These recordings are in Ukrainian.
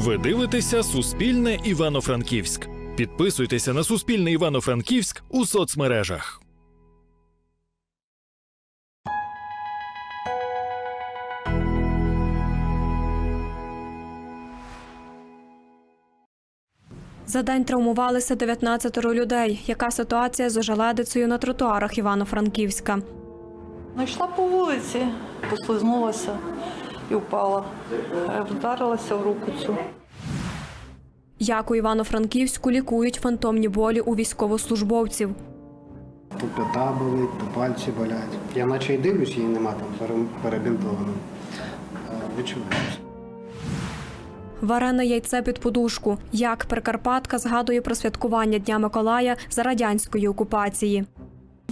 Ви дивитеся Суспільне Івано-Франківськ. Підписуйтеся на Суспільне Івано-Франківськ у соцмережах. За день травмувалися 19 людей. Яка ситуація з ожеледицею на тротуарах Івано-Франківська? Ну, йшла по вулиці, послизнулася і впала. Е, Вдарилася в руку цю. Як у Івано-Франківську лікують фантомні болі у військовослужбовців? То п'ята болить, то пальці болять. Я наче й дивлюсь, її нема там пере- перебінтовано. Е, Відчувається. Варене яйце під подушку. Як Прикарпатка згадує про святкування Дня Миколая за радянської окупації.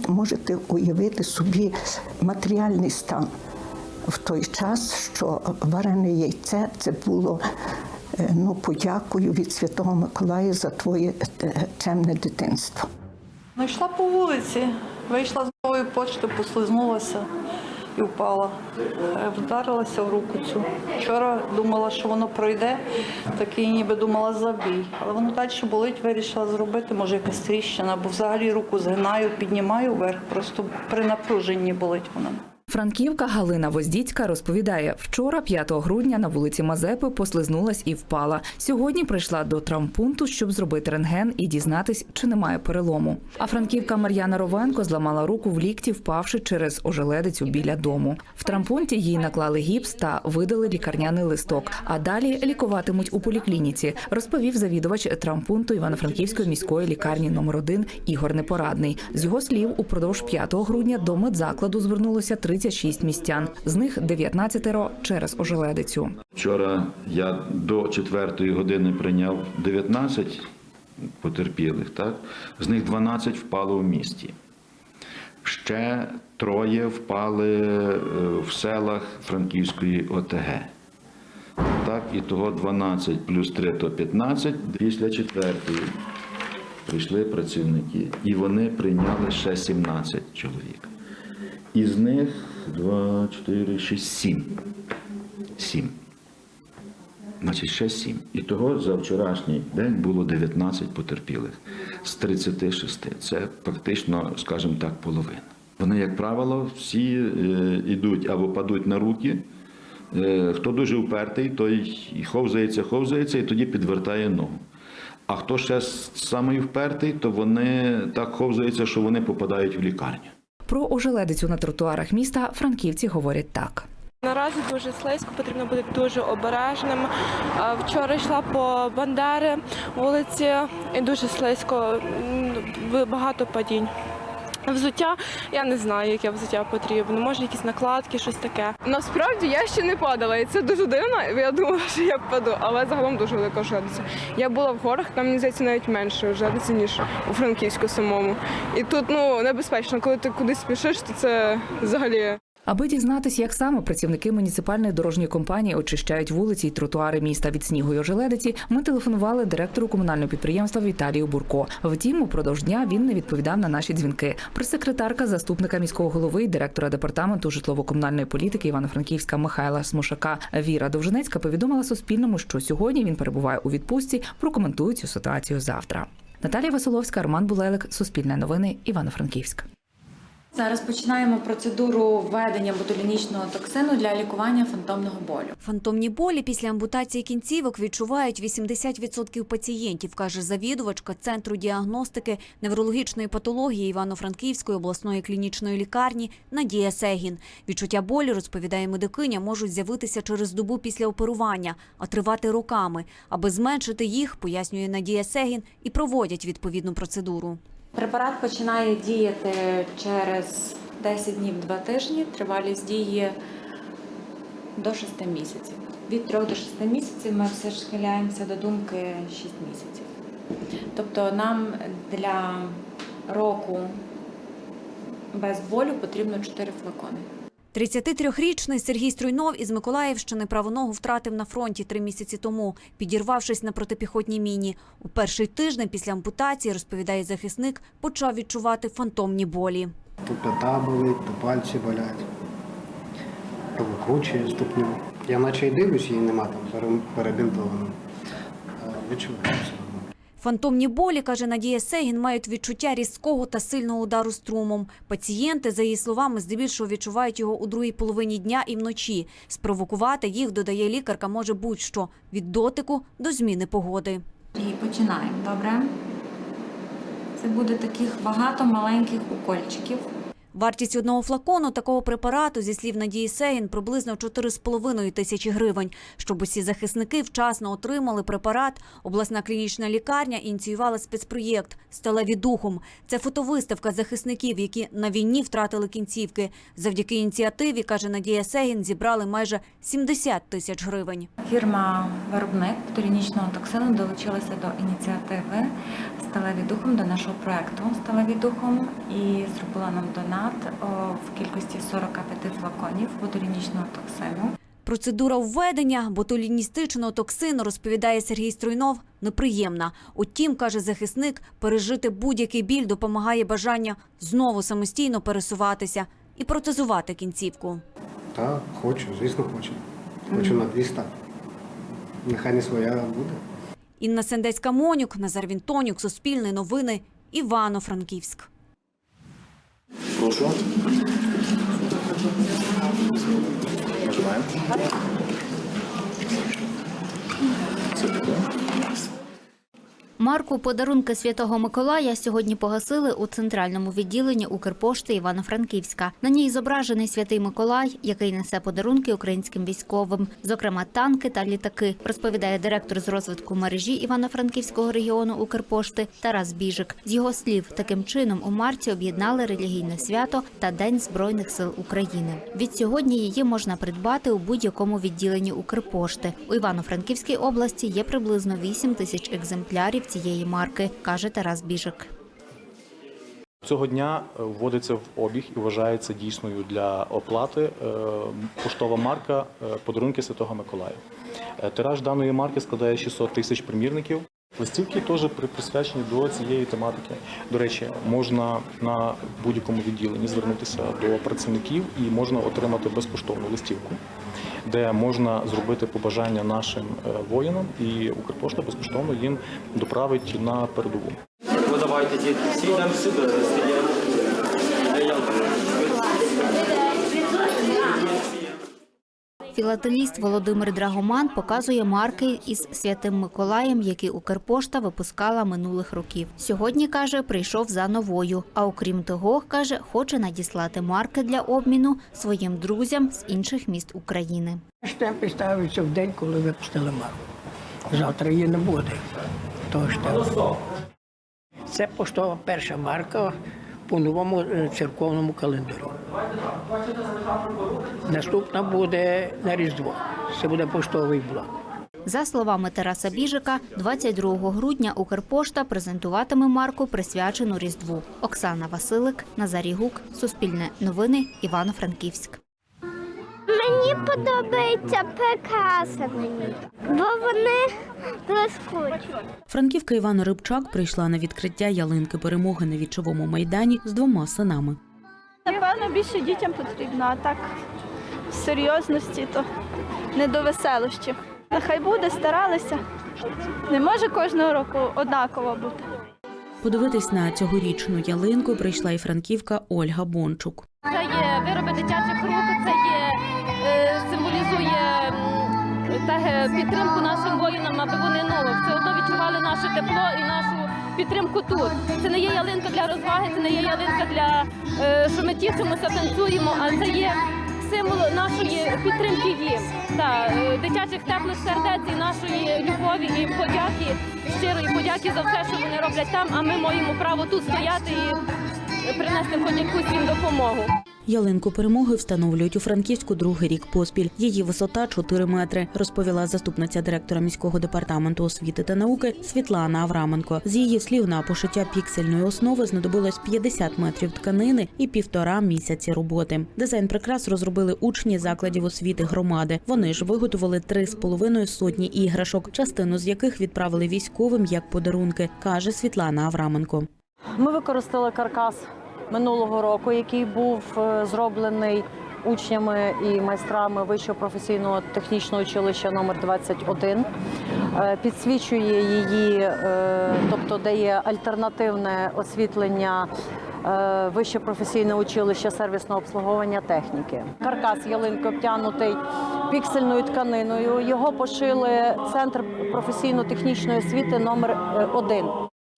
Можете уявити собі матеріальний стан в той час, що варене яйце це було е, ну, подякою від Святого Миколая за твоє е, чемне дитинство. Ну, йшла по вулиці, вийшла з нової почти, послизнулася і впала. Е, Вдарилася в руку цю. Вчора думала, що воно пройде, такий ніби думала забій. Але воно далі болить, вирішила зробити, може якась тріщина, бо взагалі руку згинаю, піднімаю вверх, просто при напруженні болить вона. Франківка Галина Воздіцька розповідає, вчора, 5 грудня, на вулиці Мазепи послизнулась і впала. Сьогодні прийшла до травмпункту, щоб зробити рентген і дізнатись, чи немає перелому. А франківка Мар'яна Ровенко зламала руку в лікті, впавши через ожеледицю біля дому. В травмпункті їй наклали гіпс та видали лікарняний листок. А далі лікуватимуть у поліклініці, розповів завідувач травмпункту Івано-Франківської міської лікарні номер 1 Ігор Непорадний. З його слів, упродовж 5 грудня до медзакладу звернулося 36 містян, з них 19 через ожеледицю. Вчора я до 4 години прийняв 19 потерпілих, так? з них 12 впало в місті. Ще троє впали е, в селах Франківської ОТГ. Так, і того 12 плюс 3 то 15. Після четвертої прийшли працівники, і вони прийняли ще 17 чоловік. Із них 2, 4, 6, 7. 7. Значить, ще 7. І того за вчорашній день було 19 потерпілих з 36. Це практично, скажімо так, половина. Вони, як правило, всі е, йдуть або падуть на руки. Е, хто дуже впертий, той і ховзається, ховзається, і тоді підвертає ногу. А хто ще самий впертий, то вони так ховзаються, що вони попадають в лікарню. Про ожеледицю на тротуарах міста франківці говорять так. Наразі дуже слизько, потрібно бути дуже обережним. Вчора йшла по Бандери вулиці і дуже слизько, багато падінь. Взуття, я не знаю, яке взуття потрібно. Може, якісь накладки, щось таке. Насправді я ще не падала, і це дуже дивно. Я думала, що я впаду, але загалом дуже велика жадиця. Я була в горах, там мені здається навіть менше жадиці, ніж у Франківську самому. І тут ну небезпечно, коли ти кудись спішиш, то це взагалі. Аби дізнатись, як саме працівники муніципальної дорожньої компанії очищають вулиці й тротуари міста від снігу й ожеледиці, ми телефонували директору комунального підприємства Віталію Бурко. Втім, упродовж дня він не відповідав на наші дзвінки. Прес-секретарка заступника міського голови директора департаменту житлово-комунальної політики Івано-Франківська Михайла Смушака Віра Довженецька повідомила Суспільному, що сьогодні він перебуває у відпустці. Прокоментують цю ситуацію завтра. Наталія Василовська, Роман Булелик, Суспільне новини, Івано-Франківськ. Зараз починаємо процедуру введення ботулінічного токсину для лікування фантомного болю. Фантомні болі після ампутації кінцівок відчувають 80% пацієнтів, каже завідувачка Центру діагностики неврологічної патології Івано-Франківської обласної клінічної лікарні Надія Сегін. Відчуття болю, розповідає медикиня, можуть з'явитися через добу після оперування, а тривати роками. Аби зменшити їх, пояснює Надія Сегін, і проводять відповідну процедуру. Препарат починає діяти через 10 днів 2 тижні. Тривалість дії до 6 місяців. Від 3 до 6 місяців ми все ж схиляємося до думки 6 місяців. Тобто нам для року без болю потрібно 4 флакони. 33-річний Сергій Струйнов із Миколаївщини правоногу втратив на фронті три місяці тому, підірвавшись на протипіхотній міні. У перший тиждень після ампутації, розповідає захисник, почав відчувати фантомні болі. То п'ята болить, то пальці болять, то викручує ступню. Я наче й дивлюсь, її нема там пере- перебінтовано. Фантомні болі, каже Надія Сегін, мають відчуття різкого та сильного удару струмом. Пацієнти, за її словами, здебільшого відчувають його у другій половині дня і вночі. Спровокувати їх, додає лікарка, може будь-що – від дотику до зміни погоди. І починаємо, добре? Це буде таких багато маленьких укольчиків. Вартість одного флакону такого препарату, зі слів Надії Сегін, приблизно 4,5 тисячі гривень. Щоб усі захисники вчасно отримали препарат, обласна клінічна лікарня ініціювала спецпроєкт «Сталеві духом». Це фотовиставка захисників, які на війні втратили кінцівки. Завдяки ініціативі, каже Надія Сегін, зібрали майже 70 тисяч гривень. Фірма-виробник ботулінічного токсину долучилася до ініціативи Сталеві духом до нашого проекту Сталеві духом і зробила нам донат о, в кількості 45 флаконів ботулінічного токсину. Процедура введення ботуліністичного токсину, розповідає Сергій Струйнов, неприємна. Утім, каже захисник, пережити будь-який біль допомагає бажання знову самостійно пересуватися і протезувати кінцівку. Так, хочу, звісно, хочу. Хочу на 200. Нехай не своя буде. Інна Сендецька Монюк, Назар Вінтонюк, Суспільне новини, Івано-Франківськ. Прошу. Нажимаємо. Марку подарунки Святого Миколая сьогодні погасили у центральному відділенні Укрпошти Івано-Франківська. На ній зображений святий Миколай, який несе подарунки українським військовим, зокрема танки та літаки, розповідає директор з розвитку мережі Івано-Франківського регіону Укрпошти Тарас Біжик. З його слів, таким чином у марці об'єднали релігійне свято та День Збройних сил України. Від сьогодні її можна придбати у будь-якому відділенні Укрпошти. У Івано-Франківській області є приблизно 8 тисяч екземплярів цієї марки, каже Тарас Біжик. Цього дня вводиться в обіг і вважається дійсною для оплати е, поштова марка е, подарунки Святого Миколая. Е, Тираж даної марки складає 600 тисяч примірників. Листівки теж при- присвячені до цієї тематики. До речі, можна на будь-якому відділенні звернутися до працівників і можна отримати безкоштовну листівку, де можна зробити побажання нашим е, воїнам, і Укрпошта безкоштовно їм доправить на передову. Ви давайте, дітки, всі сюди, Філателіст Володимир Драгоман показує марки із святим Миколаєм, які Укрпошта випускала минулих років. Сьогодні каже, прийшов за новою. А окрім того, каже, хоче надіслати марки для обміну своїм друзям з інших міст України. Штемпель ставиться в день, коли випустили марку. Завтра її не буде. Того штемпеля. Це поштова перша марка по новому е, церковному календарю. Наступна буде на Різдво. Це буде поштовий блок. За словами Тараса Біжика, 22 грудня Укрпошта презентуватиме марку, присвячену Різдву. Оксана Василик, Назарій Гук, Суспільне новини, Івано-Франківськ. Мені подобаються прикраси мені, бо вони блискучі. Франківка Івана Рибчак прийшла на відкриття ялинки перемоги на вічовому майдані з двома синами. Напевно, більше дітям потрібно, а так в серйозності то не до веселощів. Нехай буде, старалися. Не може кожного року однаково бути. Подивитись на цьогорічну ялинку прийшла і франківка Ольга Бончук. Це є вироби дитячих рук, це є е, символізує те, підтримку нашим воїнам, аби вони ну, все одно відчували наше тепло і нашу підтримку тут. Це не є ялинка для розваги, це не є ялинка для е, що ми тішимося, танцюємо, а це є символ нашої підтримки їм, та, е, дитячих теплих сердець і нашої любові і подяки, щирої подяки за все, що вони роблять там, а ми маємо право тут стояти і принести хоч якусь їм допомогу. Ялинку перемоги встановлюють у Франківську другий рік поспіль. Її висота 4 метри, розповіла заступниця директора міського департаменту освіти та науки Світлана Авраменко. З її слів на пошиття піксельної основи знадобилось 50 метрів тканини і півтора місяці роботи. Дизайн прикрас розробили учні закладів освіти громади. Вони ж виготовили три з половиною сотні іграшок, частину з яких відправили військовим як подарунки, каже Світлана Авраменко. Ми використали каркас минулого року, який був е, зроблений учнями і майстрами Вищого професійного технічного училища номер 21 Е, Підсвічує її, е, тобто дає альтернативне освітлення. Вище професійне училище сервісного обслуговування техніки. Каркас ялинки обтянутий піксельною тканиною. Його пошили центр професійно-технічної освіти номер 1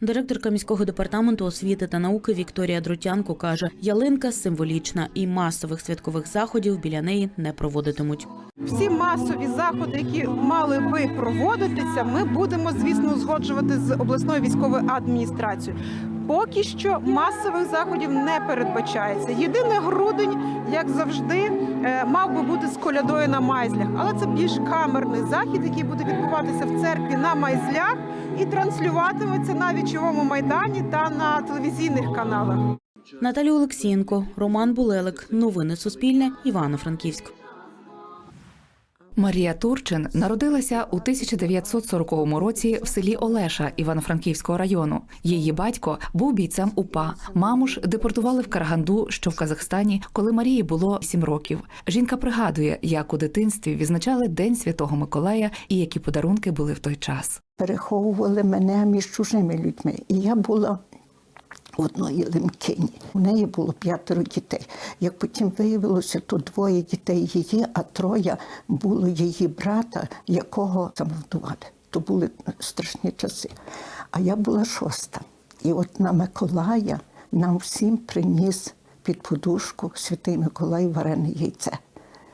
Директорка міського департаменту освіти та науки Вікторія Друтянко каже, ялинка символічна і масових святкових заходів біля неї не проводитимуть. Всі масові заходи, які мали би проводитися, ми будемо, звісно, узгоджувати з обласною військовою адміністрацією. Поки що масових заходів не передбачається. Єдине грудень, як завжди, е, мав би бути з колядою на майзлях, але це більш камерний захід, який буде відбуватися в церкві на майзлях і транслюватиметься на вічовому майдані та на телевізійних каналах. Наталія Олексієнко, Роман Булелик. Новини Суспільне. Івано-Франківськ. Марія Турчин народилася у 1940 році в селі Олеша Івано-Франківського району. Її батько був бійцем УПА. Маму ж депортували в Караганду, що в Казахстані, коли Марії було 7 років. Жінка пригадує, як у дитинстві відзначали День Святого Миколая і які подарунки були в той час. переховували мене між чужими людьми. І я була одної лемкині. У неї було п'ятеро дітей. Як потім виявилося, то двоє дітей її, а троє було її брата, якого замордували. То були страшні часи. А я була шоста. І от на Миколая нам всім приніс під подушку святий Миколай варене яйце.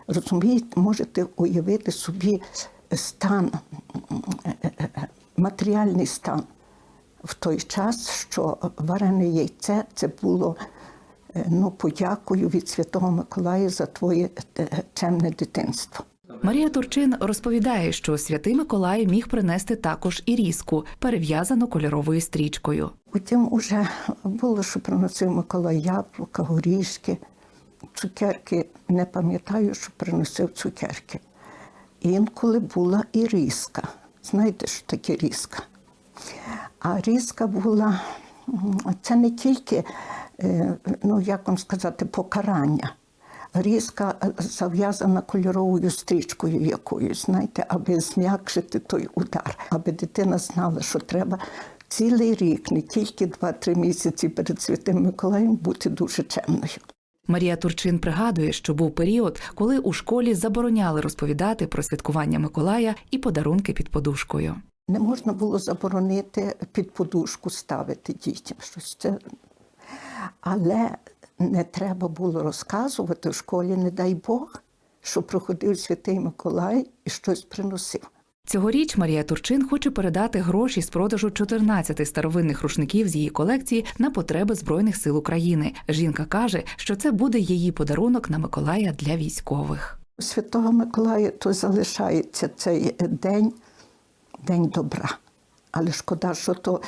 Розумієте, можете уявити собі стан, матеріальний стан в той час, що варене яйце це було е, ну, подякою від Святого Миколая за твоє е, чемне дитинство. Марія Турчин розповідає, що святий Миколай міг принести також і різку, перев'язану кольоровою стрічкою. Потім вже було, що приносив Миколай яблука, горішки, цукерки. Не пам'ятаю, що приносив цукерки. Інколи була і різка. Знаєте, що таке різка? А різка була це не тільки, е, ну як вам сказати, покарання. Різка е, зав'язана кольоровою стрічкою якоюсь, знаєте, аби зм'якшити той удар, аби дитина знала, що треба цілий рік, не тільки 2-3 місяці перед Святим Миколаєм бути дуже чемною. Марія Турчин пригадує, що був період, коли у школі забороняли розповідати про святкування Миколая і подарунки під подушкою. Не можна було заборонити під подушку ставити дітям щось. Це... Але не треба було розказувати в школі, не дай Бог, що проходив Святий Миколай і щось приносив. Цьогоріч Марія Турчин хоче передати гроші з продажу 14 старовинних рушників з її колекції на потреби Збройних сил України. Жінка каже, що це буде її подарунок на Миколая для військових. У Святого Миколая то залишається цей день, день добра. Але шкода, що то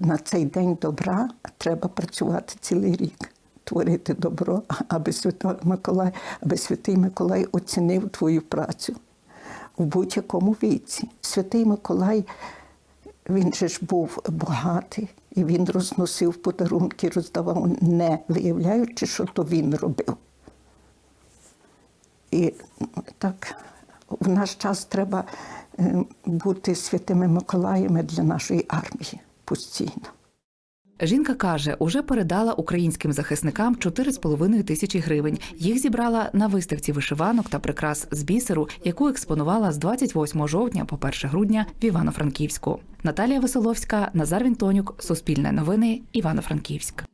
на цей день добра треба працювати цілий рік, творити добро, аби Святий Миколай, аби Святий Миколай оцінив твою працю в будь-якому віці. Святий Миколай, він же ж був багатий, і він розносив подарунки, роздавав, не виявляючи, що то він робив. І так в наш час треба бути святими Миколаями для нашої армії постійно. Жінка каже, уже передала українським захисникам 4,5 тисячі гривень. Їх зібрала на виставці вишиванок та прикрас з бісеру, яку експонувала з 28 жовтня по 1 грудня в Івано-Франківську. Наталія Веселовська, Назар Вінтонюк, Суспільне новини, Івано-Франківськ.